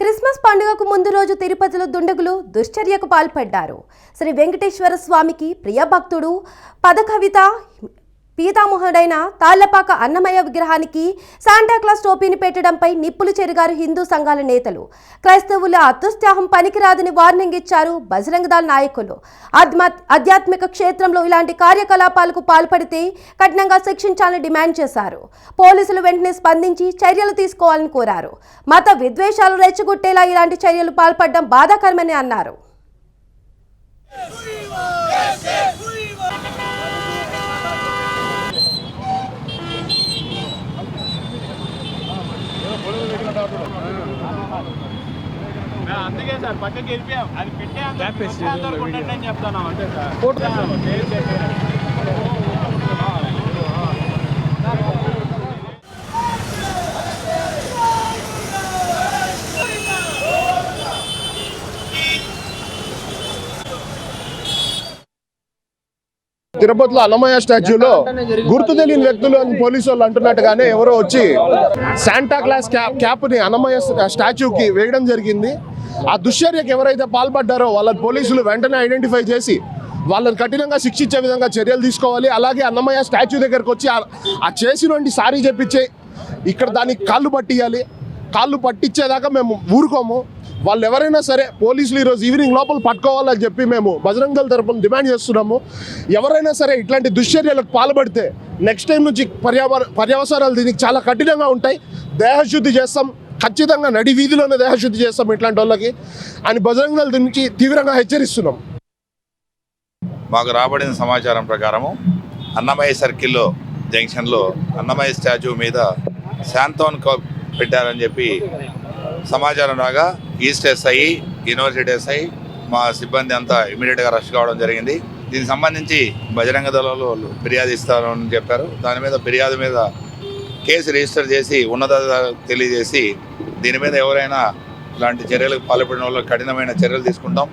Christmas పండుగకు ముందు రోజు తిరుపతిలో దుండగులు దుశ్చర్యకు పాల్పడ్డారు. శ్రీ వెంకటేశ్వర స్వామికి ప్రియ భక్తుడు పదకవిత పీతామోహుడైన తాళ్ళపాక అన్నమయ్య విగ్రహానికి శాంటాక్లాస్ టోపీని పెట్టడంపై నిప్పులు చెరిగారు హిందూ సంఘాల నేతలు. క్రైస్తవుల అత్యుత్సాహం పనికిరాదని వార్నింగ్ ఇచ్చారు బజరంగ దళ నాయకులు. ఆధ్యాత్మిక క్షేత్రంలో ఇలాంటి కార్యకలాపాలకు పాల్పడితే కఠినంగా శిక్షించాలని డిమాండ్ చేశారు. పోలీసులు వెంటనే స్పందించి చర్యలు తీసుకోవాలని కోరారు. మత విద్వేషాలు రెచ్చగొట్టేలా ఇలాంటి చర్యలు పాల్పడడం బాధాకరమని అన్నారు మేము అందుకే సార్ పక్కకి వెళ్ళిపోయాం. అది పెట్టే అందరూ అని చెప్తాను అంతే సార్ తిరుపతిలో అన్నమయ్య స్టాచ్యూలో గుర్తు తెలియని వ్యక్తులు అని పోలీసు వాళ్ళు అంటున్నట్టుగానే ఎవరో వచ్చి శాంటా క్లాస్ క్యాప్ క్యాప్ని అన్నమయ్య స్టాచ్యూకి వేయడం జరిగింది. ఆ దుశ్చర్యకు ఎవరైతే పాల్పడ్డారో వాళ్ళ పోలీసులు వెంటనే ఐడెంటిఫై చేసి వాళ్ళని కఠినంగా శిక్షించే విధంగా చర్యలు తీసుకోవాలి. అలాగే అన్నమయ్య స్టాచ్యూ దగ్గరకు వచ్చి ఆ- ఆ చేసినటువంటి సారీ చెప్పించే ఇక్కడ దానికి కాళ్ళు పట్టియాలి. కాళ్ళు పట్టించేదాకా మేము ఊరుకోము. వాళ్ళు ఎవరైనా సరే పోలీసులు ఈరోజు ఈవినింగ్ లోపల పట్టుకోవాలని చెప్పి మేము బజరంగ దళ తరపున డిమాండ్ చేస్తున్నాము. ఎవరైనా సరే ఇట్లాంటి దుశ్చర్యలకు పాల్పడితే నెక్స్ట్ టైం నుంచి పర్యావర పర్యవసరాలు దీనికి చాలా కఠినంగా ఉంటాయి. దేహశుద్ధి చేస్తాం. ఖచ్చితంగా నడి వీధిలోనే దేహశుద్ధి చేస్తాం ఇట్లాంటి వాళ్ళకి. అని బజరంగ దళ నుంచి తీవ్రంగా హెచ్చరిస్తున్నాం. మాకు రాబడిన సమాచారం ప్రకారము అన్నమయ్య సర్కిల్లో జంక్షన్లో అన్నమయ్య స్టాచ్యూ మీద శాంతోన్ కప్ పెట్టారని చెప్పి సమాచారం రాగా ఈస్ట్ ఎస్ఐ యూనివర్సిటీ ఎస్ఐ మా సిబ్బంది అంతా ఇమీడియట్గా రష్ కావడం జరిగింది. దీనికి సంబంధించి బజరంగ దళాలు వాళ్ళు ఫిర్యాదు ఇస్తారని చెప్పారు. దాని మీద ఫిర్యాదు మీద కేసు రిజిస్టర్ చేసి ఉన్నత తెలియజేసి దీని మీద ఎవరైనా ఇలాంటి చర్యలకు పాల్పడిన వాళ్ళు కఠినమైన చర్యలు తీసుకుంటాం.